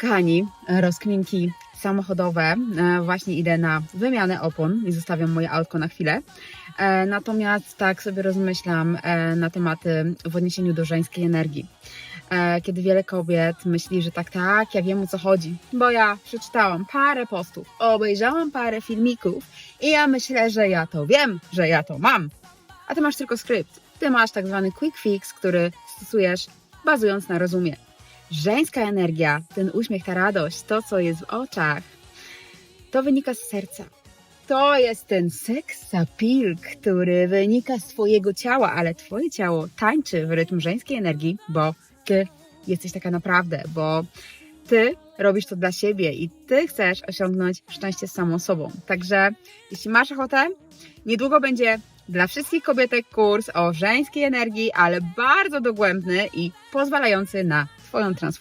Kochani, rozkminki samochodowe. E, Właśnie idę na wymianę opon i zostawiam moje autko na chwilę. E, Natomiast tak sobie rozmyślam e, na tematy w odniesieniu do żeńskiej energii. Kiedy wiele kobiet myśli, że tak, tak, ja wiem o co chodzi, bo ja przeczytałam parę postów, obejrzałam parę filmików i ja myślę, że ja to wiem, że ja to mam. A ty masz tylko skrypt. Ty masz tak zwany quick fix, który stosujesz bazując na rozumie żeńska energia, ten uśmiech, ta radość, to co jest w oczach, to wynika z serca. To jest ten sex appeal, który wynika z Twojego ciała, ale Twoje ciało tańczy w rytm żeńskiej energii, bo Ty jesteś taka naprawdę, bo Ty robisz to dla siebie i Ty chcesz osiągnąć szczęście z samą sobą. Także jeśli masz ochotę, niedługo będzie dla wszystkich kobietek kurs o żeńskiej energii, ale bardzo dogłębny i pozwalający na foram transformadas